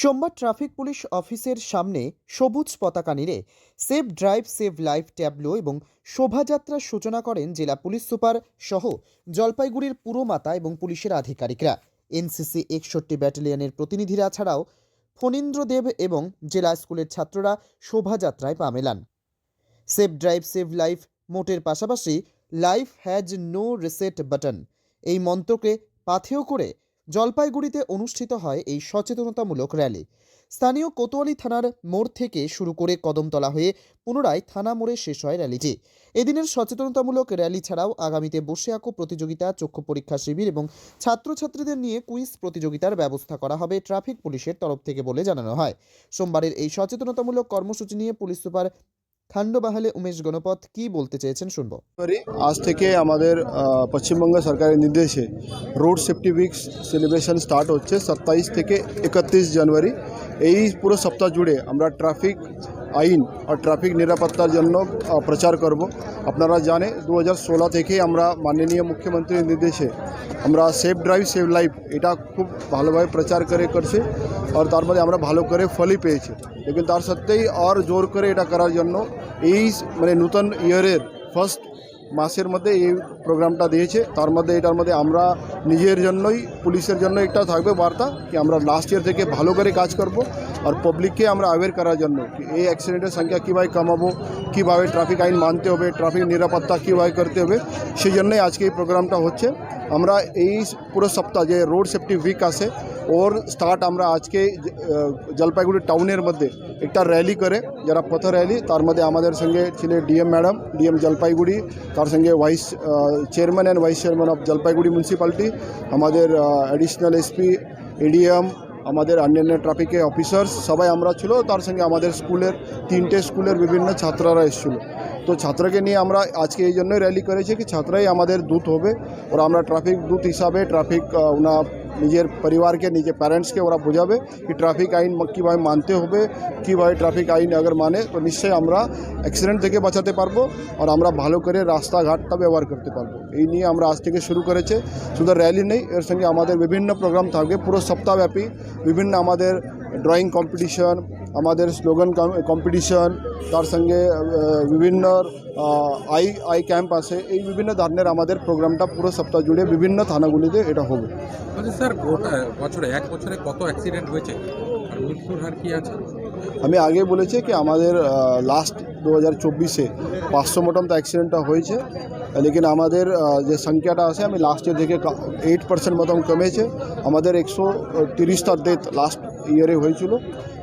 সোমবার traffic police অফিসের সামনে সবুজ পতাকা নিড়ে save drive, save life tableau এবং শোভাযাত্রার সূচনা করেন জেলা পুলিশ সুপার সহ জলপাইগুড়ির পুরমাতা এবং পুলিশের আধিকারিকরা। এনসিসি একষট্টি ব্যাটালিয়নের প্রতিনিধিরা ছাড়াও ফণীন্দ্র দেব এবং জেলা স্কুলের ছাত্ররা শোভাযাত্রায় পা মেলান। সেভ ড্রাইভ, সেভ লাইফ মোটের পাশাপাশি life has no reset button. এই মন্ত্রকে পাথেয় করে জলপাইগুড়িতে অনুষ্ঠিত হয় এই সচেতনতামূলক র্যালি। স্থানীয় কোতোয়ালি থানার মোড় থেকে শুরু করে কদমতলা হয়ে পুনরায় থানা মোড়ে শেষ হয় র্যালিটি। এদিনের সচেতনতামূলক র্যালি ছাড়াও আগামীতে বসে আঁকো প্রতিযোগিতা, চক্ষু পরীক্ষা শিবির এবং ছাত্রছাত্রীদের নিয়ে কুইজ প্রতিযোগিতার ব্যবস্থা করা হবে ট্রাফিক পুলিশের তরফ থেকে বলে জানানো হয়। সোমবারের এই সচেতনতামূলক কর্মসূচি নিয়ে পুলিশ সুপার খান্ডবাহালে উমেশ গণপথ কি বলতে চেয়েছেন শুনব। আজ থেকে আমাদের পশ্চিমবঙ্গ সরকারের নির্দেশে road safety week celebration start হচ্ছে, সাতাইশ থেকে একত্রিশ জানুয়ারি। এই পুরো সপ্তাহ জুড়ে আমরা ট্রাফিক আইন আর ট্রাফিক নিরাপত্তার জন্য আহ, প্রচার করব। আপনারা জানে দু থেকে আমরা মাননীয় মুখ্যমন্ত্রীর নির্দেশে আমরা সেফ ড্রাইভ সেভ লাইফ এটা খুব ভালোভাবে প্রচার করে করছে আর তার মধ্যে আমরা ভালো করে ফলই পেয়েছি। লেকিন তার সত্ত্বেই আর জোর করে এটা করার জন্য এই মানে নূতন ইয়ারের ফার্স্ট মাসের মধ্যে এই প্রোগ্রামটা দিয়েছে। তার মধ্যে এটার মধ্যে আমরা নিজের জন্যই, পুলিশের জন্য একটা থাকবে বার্তা কি আমরা লাস্ট ইয়ার থেকে ভালো করে কাজ করব আর পাবলিককে আমরা অ্যাওয়ার করার জন্য কি এই অ্যাক্সিডেন্টের সংখ্যা কীভাবে কমাবো, কীভাবে ট্রাফিক আইন মানতে হবে ট্রাফিক নিরাপত্তা কীভাবে করতে হবে, সেই জন্যই আজকে এই প্রোগ্রামটা হচ্ছে। আমরা এই পুরো সপ্তাহ যে রোড সেফটি উইক আছে ওর স্টার্ট আমরা আজকে জলপাইগুড়ি টাউনের মধ্যে একটা র্যালি করে, যারা পথ র্যালি তার মধ্যে আমাদের সঙ্গে ছিলেন ডিএম ম্যাডাম ডিএম জলপাইগুড়ি, তার সঙ্গে vice chairman and vice chairman of Jalpaiguri municipality আমাদের অ্যাডিশনাল এসপি এডিএম আমাদের অন্যান্য ট্রাফিকের অফিসার্স সবাই আমরা ছিল, তার সঙ্গে আমাদের স্কুলের, তিনটে স্কুলের বিভিন্ন ছাত্ররা এসেছিল। তো ছাত্রকে নিয়ে আমরা আজকে এই জন্যই র্যালি করেছি কি ছাত্রাই আমাদের দূত হবে, ওরা আমরা ট্রাফিক দূত হিসাবে ট্রাফিক ওনা নিজের পরিবারকে, নিজের প্যারেন্টসকে ওরা বোঝাবে কি ট্রাফিক আইন কীভাবে মানতে হবে, কীভাবে ট্রাফিক আইন আগর মানে তো নিশ্চয়ই আমরা অ্যাক্সিডেন্ট থেকে বাঁচাতে পারব আর আমরা ভালো করে রাস্তাঘাটটা ব্যবহার করতে পারব। এই নিয়ে আমরা আজ থেকে শুরু করেছে। শুধু র্যালি নেই, এর সঙ্গে আমাদের বিভিন্ন প্রোগ্রাম থাকবে। পুরো সপ্তাহব্যাপী বিভিন্ন আমাদের ড্রয়িং কম্পিটিশন আমাদের স্লোগান কম্পিটিশন তার সঙ্গে বিভিন্ন আই আই ক্যাম্প আছে এই বিভিন্ন ধরনের আমাদের প্রোগ্রামটা পুরো সপ্তাহ জুড়ে বিভিন্ন থানাগুলিতে এটা হবে। স্যার গোটা বছরে এক বছরে কত অ্যাক্সিডেন্ট হয়েছে? আর মৃত্যুর হার কি আছে? আমি আগে বলেছি কি আমাদের লাস্ট দু হাজার চব্বিশে পাঁচশো মতন তো অ্যাক্সিডেন্টটা হয়েছে লেকিন আমাদের যে সংখ্যাটা আছে আমি লাস্ট ইয়ার থেকে এইট পার্সেন্ট মতন কমেছে। আমাদের একশো তিরিশটা ডেথ লাস্ট ইয়ারে হয়েছিল।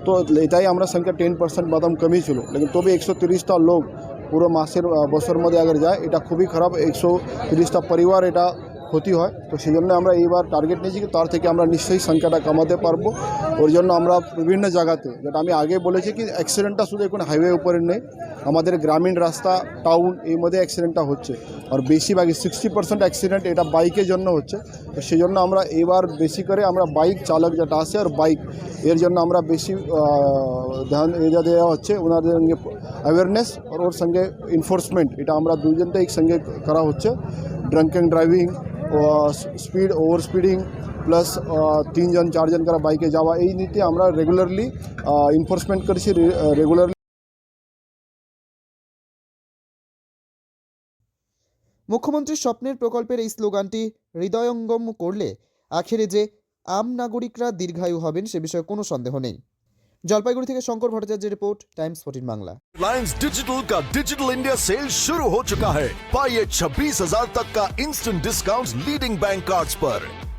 তো এটাই আমরা সংখ্যা টেন পার্সেন্ট মতন কমিয়েছিল লেকিন তবে একশো তিরিশটা লোক পুরো মাসের আহ, বছর মধ্যে আগে যায় এটা খুবই খারাপ। একশো তিরিশটা পরিবার এটা ক্ষতি হয়, তো সেই জন্য আমরা এইবার টার্গেট নিয়েছি তার থেকে আমরা নিশ্চয়ই সংখ্যাটা কমাতে পারব। ওর জন্য আমরা বিভিন্ন জায়গাতে, যেটা আমি আগে বলেছি কি অ্যাক্সিডেন্টটা শুধু এখন হাইওয়ে উপরে নেই, আমাদের গ্রামীণ রাস্তা টাউন এই মধ্যে অ্যাক্সিডেন্টটা হচ্ছে। আর বেশিরভাগই সিক্সটি পার্সেন্ট অ্যাক্সিডেন্ট এটা বাইকের জন্য হচ্ছে। তো সেই জন্য আমরা এবার বেশি করে আমরা বাইক চালক যেটা আছে আর বাইক এর জন্য আমরা বেশি ধ্যান এটা দেওয়া হচ্ছে, ওনাদের সঙ্গে অ্যাওয়ারনেস আর ওর সঙ্গে এনফোর্সমেন্ট এটা আমরা দুজনটা একসঙ্গে করা হচ্ছে। Drunken driving speed over speeding plus তিনজন, চারজন করা বাইকে যাওয়া, এই নীতি আমরা রেগুলারলি এনফোর্সমেন্ট করছি রেগুলারলি মুখ্যমন্ত্রীর স্বপ্নের প্রকল্পের এই স্লোগানটি হৃদয়ঙ্গম করলে, আখেরে যে আম নাগরিকরা দীর্ঘায়ু হবেন সে বিষয়ে কোনো সন্দেহ নেই। जलपाईगुड़ी থেকে Shankar Bhattacharya report Times fourteen Bangla Reliance digital का डिजिटल इंडिया सेल शुरू हो चुका है पाइए छब्बीस हजार तक का instant discount leading bank card पर